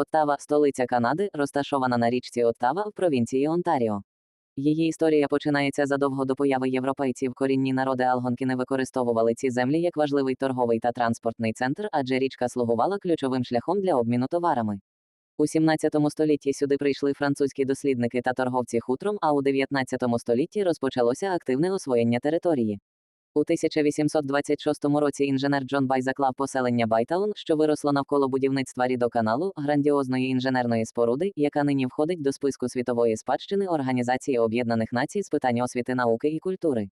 Оттава, столиця Канади, розташована на річці Оттава в провінції Онтаріо. Її історія починається задовго до появи європейців. Корінні народи Алгонкіни використовували ці землі як важливий торговий та транспортний центр, адже річка слугувала ключовим шляхом для обміну товарами. У 17 столітті сюди прийшли французькі дослідники та торговці хутром, а у 19 столітті розпочалося активне освоєння території. У 1826 році інженер Джон Бай заклав поселення Байтаун, що виросло навколо будівництва рідоканалу, грандіозної інженерної споруди, яка нині входить до списку світової спадщини Організації Об'єднаних Націй з питань освіти, науки і культури.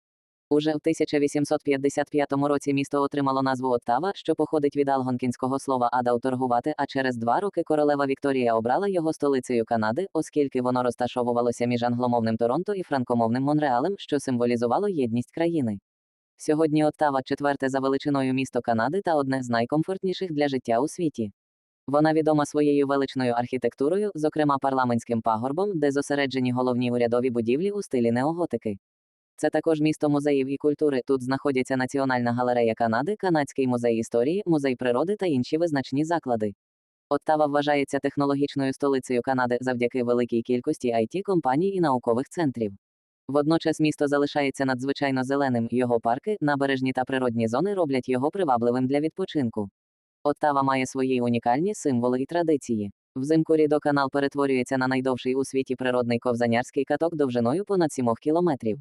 Уже в 1855 році місто отримало назву Оттава, що походить від алгонкінського слова адау торгувати, а через два роки королева Вікторія обрала його столицею Канади, оскільки воно розташовувалося між англомовним Торонто і франкомовним Монреалем, що символізувало єдність країни. Сьогодні Оттава четверте за величиною місто Канади та одне з найкомфортніших для життя у світі. Вона відома своєю величною архітектурою, зокрема парламентським пагорбом, де зосереджені головні урядові будівлі у стилі неоготики. Це також місто музеїв і культури. Тут знаходяться Національна галерея Канади, Канадський музей історії, музей природи та інші визначні заклади. Оттава вважається технологічною столицею Канади завдяки великій кількості it компаній і наукових центрів. Водночас місто залишається надзвичайно зеленим, його парки, набережні та природні зони роблять його привабливим для відпочинку. Оттава має свої унікальні символи і традиції. Взимку рідоканал перетворюється на найдовший у світі природний ковзанярський каток довжиною понад 7 кілометрів.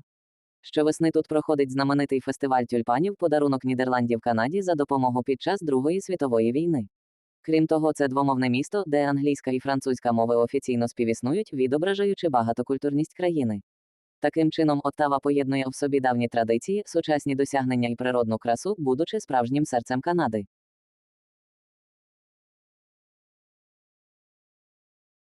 Щовесни тут проходить знаменитий фестиваль тюльпанів подарунок Нідерландів Канаді за допомогу під час Другої світової війни. Крім того, це двомовне місто, де англійська і французька мови офіційно співіснують, відображаючи багатокультурність країни. Таким чином, Оттава поєднує в собі давні традиції, сучасні досягнення і природну красу, будучи справжнім серцем Канади.